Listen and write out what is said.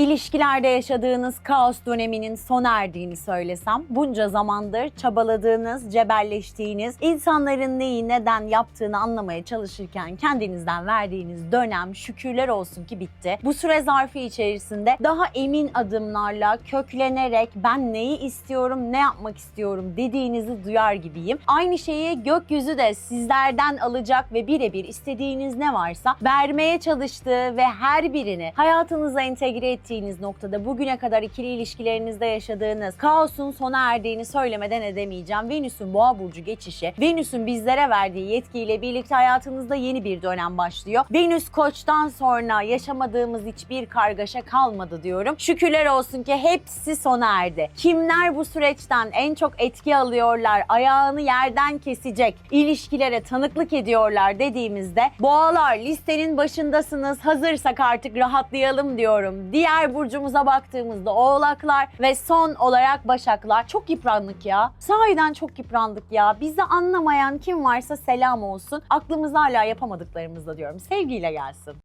İlişkilerde yaşadığınız kaos döneminin sona erdiğini söylesem, bunca zamandır çabaladığınız, cebelleştiğiniz, insanların neyi neden yaptığını anlamaya çalışırken kendinizden verdiğiniz dönem şükürler olsun ki bitti. Bu süre zarfı içerisinde daha emin adımlarla köklenerek ben neyi istiyorum, ne yapmak istiyorum dediğinizi duyar gibiyim. Aynı şeyi gökyüzü de sizlerden alacak ve birebir istediğiniz ne varsa vermeye çalıştığı ve her birini hayatınıza entegre ettiğiniz noktada bugüne kadar ikili ilişkilerinizde yaşadığınız kaosun sona erdiğini söylemeden edemeyeceğim. Venüs'ün boğa burcu geçişi, Venüs'ün bizlere verdiği yetkiyle birlikte hayatınızda yeni bir dönem başlıyor. Venüs koçtan sonra yaşamadığımız hiçbir kargaşa kalmadı diyorum. Şükürler olsun ki hepsi sona erdi. Kimler bu süreçten en çok etki alıyorlar, ayağını yerden kesecek ilişkilere tanıklık ediyorlar dediğimizde boğalar listenin başındasınız. Hazırsak artık rahatlayalım diyorum. Diğer burcumuza baktığımızda oğlaklar ve son olarak başaklar. Çok yıprandık ya. Sahiden çok yıprandık ya. Bizi anlamayan kim varsa selam olsun. Aklımızda hala yapamadıklarımızda diyorum. Sevgiyle gelsin.